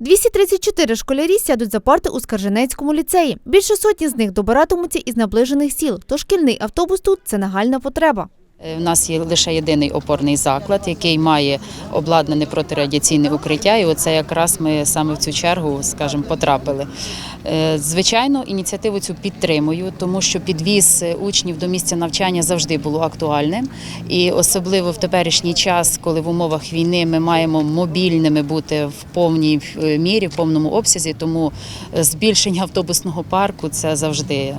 234 школярі сядуть за парти у Скарженецькому ліцеї. Більше сотні з них добиратимуться із наближених сіл, тож шкільний автобус тут це нагальна потреба. Е, У нас є лише єдиний опорний заклад, який має обладнане протирадіаційне укриття, і оце якраз ми саме в цю чергу, скажімо, потрапили. Е, Звичайно, ініціативу цю підтримую, тому що підвіз е, учнів до місця навчання завжди було актуальним. І особливо в теперішній час, коли в умовах війни ми маємо мобільними бути в повній е, мірі, в повному обсязі, тому е, збільшення автобусного парку це завжди е,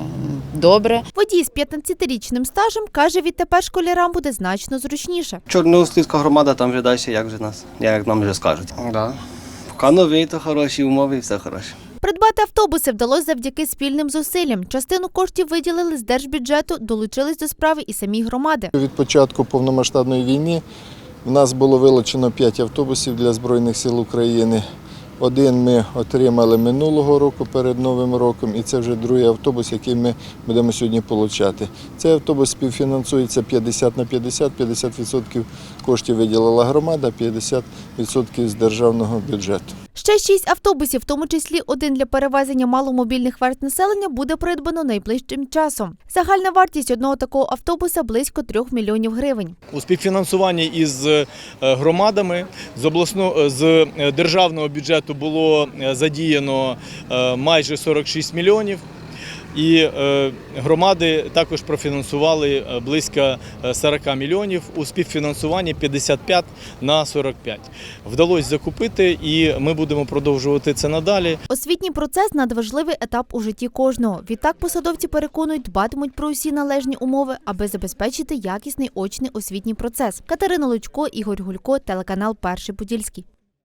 добре. Водій з 15-річним стажем каже, відтепер школярам буде значно зручніше. Чорноуслівська громада там вже далі, як же нас, як нам вже скажуть. Да. Поки новий, то хороші умови і все хороше. Придбати автобуси вдалося завдяки спільним зусиллям. Частину коштів виділили з держбюджету, долучились до справи і самі громади. Від початку повномасштабної війни в нас було вилучено 5 автобусів для Збройних сил України. Один ми отримали минулого року перед Новим роком, і це вже другий автобус, який ми будемо сьогодні отримати. Цей автобус співфінансується 50 на 50, 50% коштів виділила громада, 50% з державного бюджету. Ще шість автобусів, в тому числі один для перевезення маломобільних верст населення, буде придбано найближчим часом. Загальна вартість одного такого автобуса близько 3 мільйонів гривень. у співфінансуванні із е, громадами з обласного з е, державного бюджету було е, задіяно е, майже 46 мільйонів. І е, громади також профінансували близько е, 40 мільйонів у співфінансуванні 55 на 45. Вдалося закупити, і ми будемо продовжувати це надалі. Освітній процес надважливий етап у житті кожного. Відтак посадовці переконують, дбатимуть про усі належні умови, аби забезпечити якісний очний освітній процес. Катерина Лучко, Ігор Гулько, телеканал Перший Подільський.